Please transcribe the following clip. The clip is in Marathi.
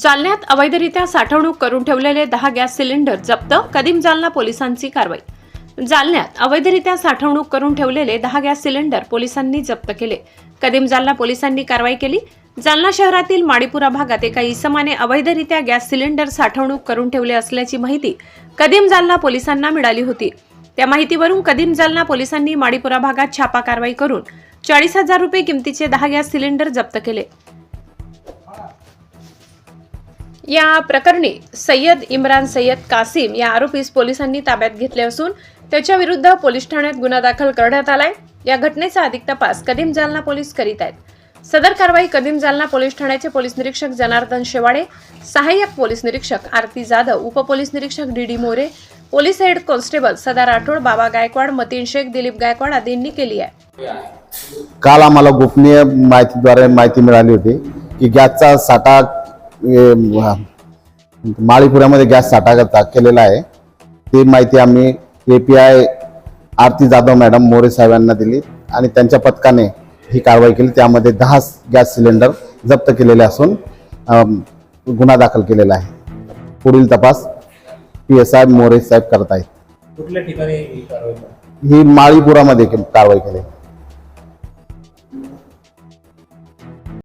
जालन्यात अवैधरित्या साठवणूक करून ठेवलेले दहा गॅस सिलेंडर जप्त कदीम जालना पोलिसांची कारवाई. जालन्यात अवैधरित्या साठवणूक करून ठेवलेले दहा गॅस सिलेंडर पोलिसांनी जप्त केले. कदीम जालना पोलिसांनी कारवाई केली. जालना शहरातील माडीपुरा भागात एका इसमाने अवैधरित्या गॅस सिलेंडर साठवणूक करून ठेवले असल्याची माहिती कदीम जालना पोलिसांना मिळाली होती. त्या माहितीवरून कदीम जालना पोलिसांनी माडीपुरा भागात छापा कारवाई करून चाळीस हजार रुपये किमतीचे दहा गॅस सिलेंडर जप्त केले. या प्रकरणी सय्यद इम्रान सय्यद कासिम या आरोपीस पोलिसांनी ताब्यात घेतले असून त्याच्या विरुद्ध पोलीस ठाण्यात गुन्हा दाखल करण्यात आलाय. या घटनेचा अधिक तपास कदीम जालना पोलीस करीत आहेत. सदर कारवाई कदीम जालना पोलीस ठाण्याचे पोलीस निरीक्षक जनार्दन शेवाडे सहाय्यक पोलीस निरीक्षक आरती जाधव उपपोलीस निरीक्षक D D More police head constable Sada Rathod Baba Gaikwad Mateen Shaikh Dilip Gaikwad आदींनी केली आहे. काल आम्हाला गोपनीय माहितीद्वारे माहिती मिळाली होती की गॅसचा साठा माळीपुऱ्यामध्ये गॅस साठा केलेला आहे. ती माहिती आम्ही A P I Aarti Jadhav madam More साहेबांना दिली आणि त्यांच्या पथकाने ही कारवाई केली. त्यामध्ये दहा गॅस सिलेंडर जप्त केलेले असून गुन्हा दाखल केलेला आहे. पुढील तपास पी एस आय मोरे साहेब करत आहेत कुठल्या ठिकाणी ही कारवाई? ही माळीपुरामध्ये कारवाई केली.